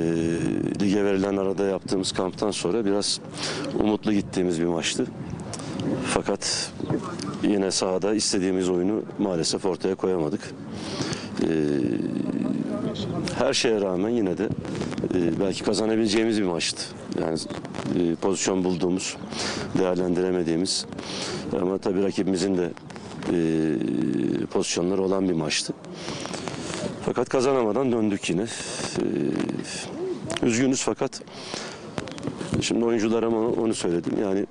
Ee, lige verilen arada yaptığımız kamptan sonra biraz umutlu gittiğimiz bir maçtı. Fakat yine sahada istediğimiz oyunu maalesef ortaya koyamadık. Ee, her şeye rağmen yine de e, belki kazanabileceğimiz bir maçtı. Yani e, pozisyon bulduğumuz, değerlendiremediğimiz ama tabii rakibimizin de e, pozisyonları olan bir maçtı. Fakat kazanamadan döndük yine. Ee, üzgünüz fakat şimdi oyuncularıma onu, onu söyledim. Yani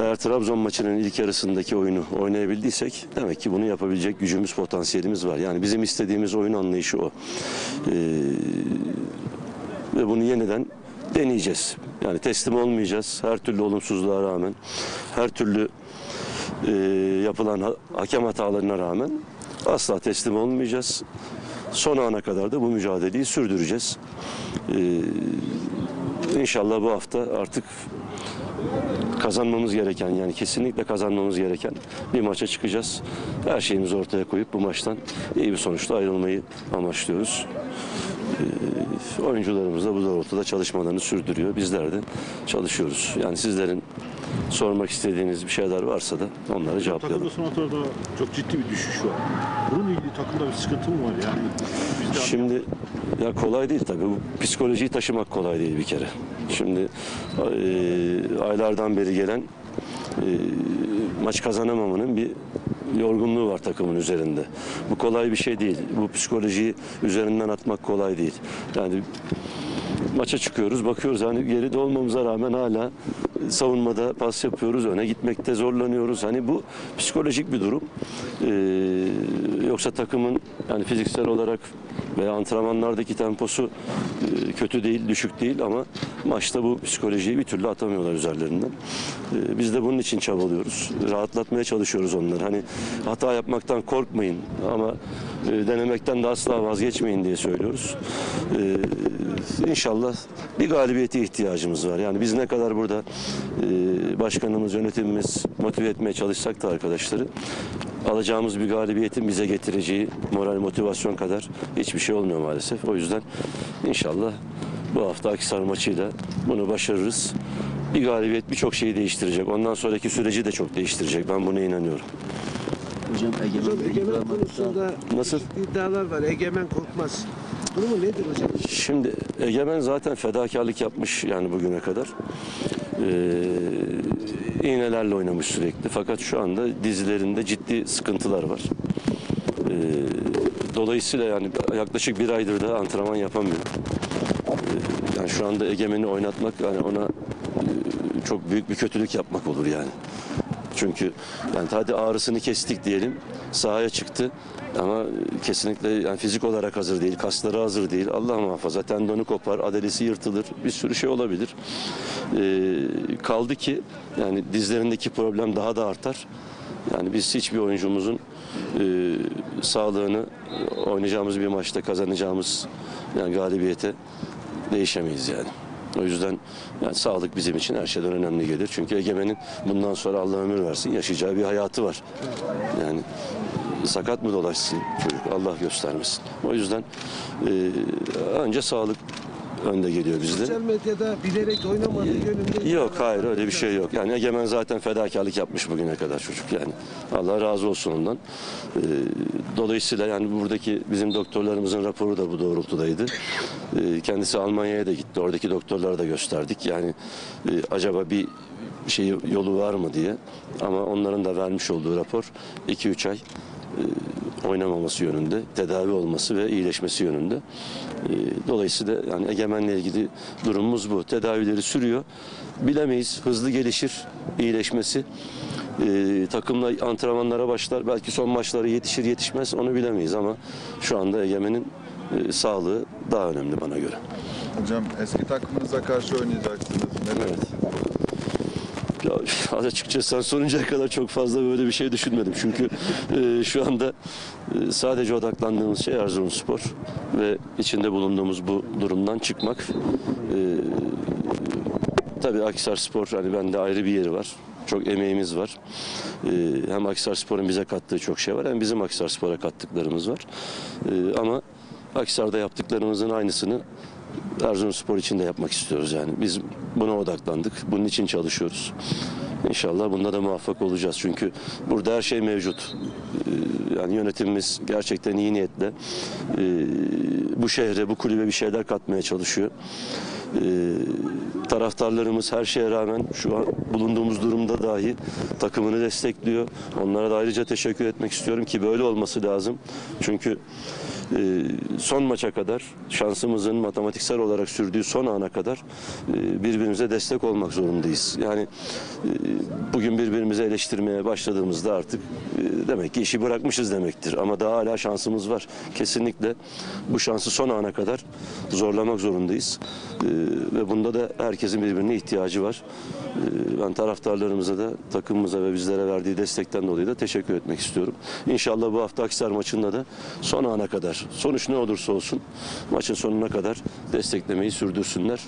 eğer Trabzon maçının ilk yarısındaki oyunu oynayabildiysek demek ki bunu yapabilecek gücümüz, potansiyelimiz var. Yani bizim istediğimiz oyun anlayışı o. Ee, ve bunu yeniden deneyeceğiz. Yani teslim olmayacağız. Her türlü olumsuzluğa rağmen, her türlü e, yapılan ha- hakem hatalarına rağmen asla teslim olmayacağız. Son ana kadar da bu mücadeleyi sürdüreceğiz. Ee, inşallah bu hafta artık kazanmamız gereken yani kesinlikle kazanmamız gereken bir maça çıkacağız. Her şeyimizi ortaya koyup bu maçtan iyi bir sonuçla ayrılmayı amaçlıyoruz. Ee, oyuncularımız da bu doğrultuda çalışmalarını sürdürüyor. Bizler de çalışıyoruz. Yani sizlerin sormak istediğiniz bir şeyler varsa da onları cevaplayalım. Takımda son haftalarda çok ciddi bir düşüş var. Bununla ilgili takımda bir sıkıntı mı var yani? Biz Şimdi ya kolay değil tabii. Bu psikolojiyi taşımak kolay değil bir kere. Şimdi e, aylardan beri gelen e, maç kazanamamanın bir yorgunluğu var takımın üzerinde. Bu kolay bir şey değil. Bu psikolojiyi üzerinden atmak kolay değil. Yani maça çıkıyoruz bakıyoruz. Hani geride olmamıza rağmen hala savunmada pas yapıyoruz öne gitmekte zorlanıyoruz. Hani bu psikolojik bir durum. Ee, yoksa takımın yani fiziksel olarak veya antrenmanlardaki temposu e, kötü değil düşük değil ama maçta bu psikolojiyi bir türlü atamıyorlar üzerlerinden. Ee, biz de bunun için çabalıyoruz. Rahatlatmaya çalışıyoruz onları. Hani hata yapmaktan korkmayın ama e, denemekten de asla vazgeçmeyin diye söylüyoruz. İnşallah bir galibiyete ihtiyacımız var. Yani biz ne kadar burada e, başkanımız, yönetimimiz motive etmeye çalışsak da arkadaşları alacağımız bir galibiyetin bize getireceği moral motivasyon kadar hiçbir şey olmuyor maalesef. O yüzden inşallah bu hafta Akisar maçıyla bunu başarırız. Bir galibiyet birçok şeyi değiştirecek. Ondan sonraki süreci de çok değiştirecek. Ben buna inanıyorum. Hocam Egemen Hocam Egemen konusunda Nasıl? iddialar var. Egemen korkmaz. Durumu nedir hocam? Şimdi Egemen zaten fedakarlık yapmış yani bugüne kadar. Ee, iğnelerle oynamış sürekli. Fakat şu anda dizilerinde ciddi sıkıntılar var. Ee, dolayısıyla yani yaklaşık bir aydır da antrenman yapamıyor. Ee, yani şu anda Egemen'i oynatmak yani ona e, çok büyük bir kötülük yapmak olur yani. Çünkü yani hadi ağrısını kestik diyelim. Sahaya çıktı ama kesinlikle yani fizik olarak hazır değil, kasları hazır değil. Allah muhafaza tendonu kopar, adelesi yırtılır. Bir sürü şey olabilir. Ee, kaldı ki yani dizlerindeki problem daha da artar. Yani biz hiçbir oyuncumuzun e, sağlığını oynayacağımız bir maçta kazanacağımız yani galibiyete değişemeyiz yani. O yüzden yani sağlık bizim için her şeyden önemli gelir. Çünkü Egemen'in bundan sonra Allah ömür versin yaşayacağı bir hayatı var. Yani sakat mı dolaşsın çocuk Allah göstermesin. O yüzden e, önce sağlık önde geliyor bizde. Sosyal medyada bilerek oynamadığı yönünde Yok hayır öyle bir şey yok. Yani Egemen zaten fedakarlık yapmış bugüne kadar çocuk yani. Allah razı olsun ondan. Ee, dolayısıyla yani buradaki bizim doktorlarımızın raporu da bu doğrultudaydı. Ee, kendisi Almanya'ya da gitti. Oradaki doktorlara da gösterdik. Yani e, acaba bir şey yolu var mı diye. Ama onların da vermiş olduğu rapor 2-3 ay oynamaması yönünde, tedavi olması ve iyileşmesi yönünde. E, Dolayısıyla yani Egemen'le ilgili durumumuz bu. Tedavileri sürüyor. Bilemeyiz, hızlı gelişir iyileşmesi. E, takımla antrenmanlara başlar. Belki son maçları yetişir yetişmez onu bilemeyiz ama şu anda Egemen'in e, sağlığı daha önemli bana göre. Hocam eski takımınıza karşı oynayacaksınız. Neler? Evet. Ya açıkçası sen soruncaya kadar çok fazla böyle bir şey düşünmedim. Çünkü e, şu anda e, sadece odaklandığımız şey Erzurumspor ve içinde bulunduğumuz bu durumdan çıkmak. E, tabii Akhisarspor hani bende ayrı bir yeri var. Çok emeğimiz var. E, hem Akhisarspor'un bize kattığı çok şey var hem bizim Akhisarspor'a kattıklarımız var. E, ama Akhisar'da yaptıklarımızın aynısını Erzurumspor için de yapmak istiyoruz yani. Biz buna odaklandık. Bunun için çalışıyoruz. İnşallah bunda da muvaffak olacağız. Çünkü burada her şey mevcut. Ee, Yani yönetimimiz gerçekten iyi niyetle e, bu şehre, bu kulübe bir şeyler katmaya çalışıyor. Ee, taraftarlarımız her şeye rağmen şu an bulunduğumuz durumda dahi takımını destekliyor. Onlara da ayrıca teşekkür etmek istiyorum ki böyle olması lazım. Çünkü e, son maça kadar şansımızın matematiksel olarak sürdüğü son ana kadar e, birbirimize destek olmak zorundayız. Yani e, bugün birbirimizi eleştirmeye başladığımızda artık e, demek ki işi bırakmışız demektir. Ama daha hala şansımız var. Kesinlikle bu şansı son ana kadar zorlamak zorundayız. E, ve bunda da herkesin birbirine ihtiyacı var. E, ben taraftarlarımıza da takımımıza ve bizlere verdiği destekten dolayı da teşekkür etmek istiyorum. İnşallah bu hafta Akhisar maçında da son ana kadar sonuç ne olursa olsun maçın sonuna kadar desteklemeyi sürdürsünler.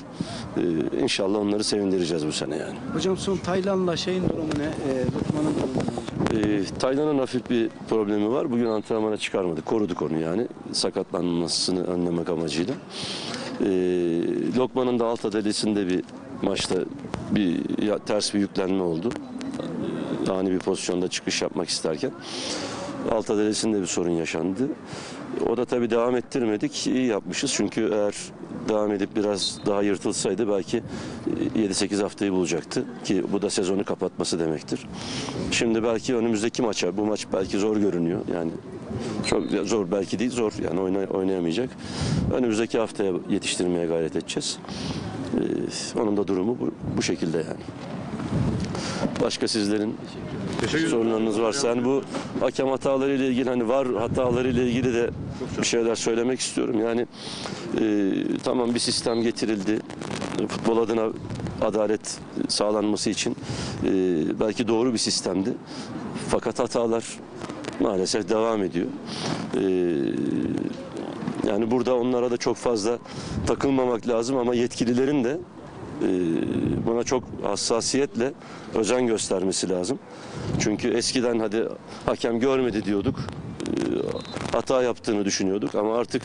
E, İnşallah onları sevindireceğiz bu sene yani. Hocam son Taylan'la şeyin durumu ne? Ee, Lukman'ın durumu ne hocam? E, Taylan'ın hafif bir problemi var. Bugün antrenmana çıkarmadık. Koruduk onu yani. Sakatlanmasını önlemek amacıyla. E, Lokman'ın da alt adalesinde bir maçta bir ya, ters bir yüklenme oldu. Ani bir pozisyonda çıkış yapmak isterken. Alt adalesinde bir sorun yaşandı. O da tabii devam ettirmedik. İyi yapmışız. Çünkü eğer devam edip biraz daha yırtılsaydı belki 7-8 haftayı bulacaktı. Ki bu da sezonu kapatması demektir. Şimdi belki önümüzdeki maça, bu maç belki zor görünüyor. Yani çok zor belki değil zor yani oyna- oynayamayacak. Önümüzdeki haftaya yetiştirmeye gayret edeceğiz. Ee, onun da durumu bu, bu şekilde yani. Başka sizlerin sorunlarınız varsa yani bu hakem hataları ile ilgili hani var hataları ile ilgili de bir şeyler söylemek istiyorum. Yani e, tamam bir sistem getirildi. Futbol adına adalet sağlanması için e, belki doğru bir sistemdi. Fakat hatalar maalesef devam ediyor. E, yani burada onlara da çok fazla takılmamak lazım ama yetkililerin de buna çok hassasiyetle özen göstermesi lazım. Çünkü eskiden hadi hakem görmedi diyorduk. e, Hata yaptığını düşünüyorduk ama artık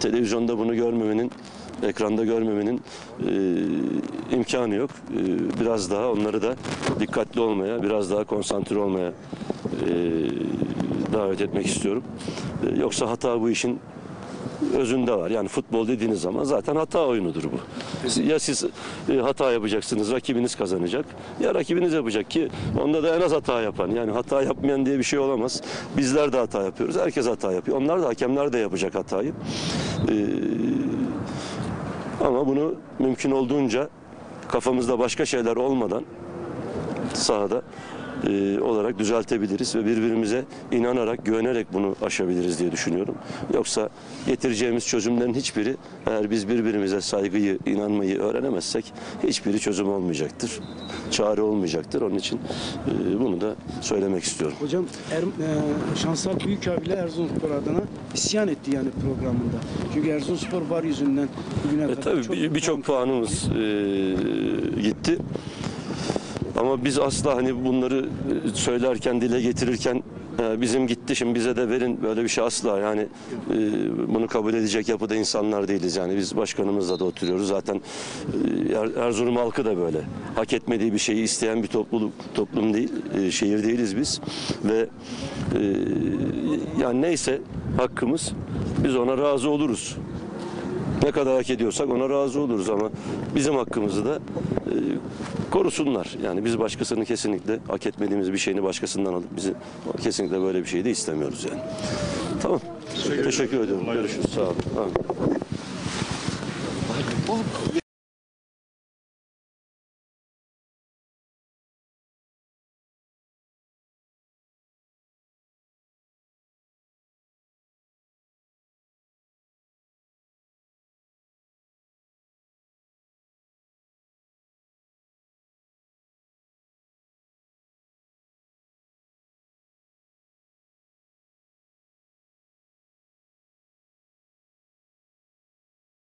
televizyonda bunu görmemenin ekranda görmemenin e, imkanı yok. E, biraz daha onları da dikkatli olmaya, biraz daha konsantre olmaya e, davet etmek istiyorum. E, yoksa hata bu işin özünde var. Yani futbol dediğiniz zaman zaten hata oyunudur bu. Ya siz e, hata yapacaksınız, rakibiniz kazanacak. Ya rakibiniz yapacak ki onda da en az hata yapan. Yani hata yapmayan diye bir şey olamaz. Bizler de hata yapıyoruz. Herkes hata yapıyor. Onlar da hakemler de yapacak hatayı. E, ama bunu mümkün olduğunca kafamızda başka şeyler olmadan sahada e, olarak düzeltebiliriz ve birbirimize inanarak, güvenerek bunu aşabiliriz diye düşünüyorum. Yoksa getireceğimiz çözümlerin hiçbiri eğer biz birbirimize saygıyı, inanmayı öğrenemezsek hiçbiri çözüm olmayacaktır. Çare olmayacaktır. Onun için e, bunu da söylemek istiyorum. Hocam er, e, Şansal Büyük abiyle Erzurumspor adına isyan etti yani programında. Çünkü Erzurumspor var yüzünden bugüne E, kadar tabii çok bir- birçok puanımız e, gitti. Ama biz asla hani bunları e, söylerken, dile getirirken e, bizim gitti şimdi bize de verin böyle bir şey asla. Yani e, bunu kabul edecek yapıda insanlar değiliz yani. Biz başkanımızla da oturuyoruz. Zaten Er- Erzurum halkı da böyle. Hak etmediği bir şeyi isteyen bir topluluk toplum değil şehir değiliz biz. Ve yani neyse hakkımız biz ona razı oluruz. Ne kadar hak ediyorsak ona razı oluruz ama bizim hakkımızı da korusunlar. Yani biz başkasının kesinlikle hak etmediğimiz bir şeyini başkasından alıp bizi kesinlikle böyle bir şey de istemiyoruz yani. Tamam. Teşekkür, ediyorum. Görüşürüz. Sağ olun. Amin.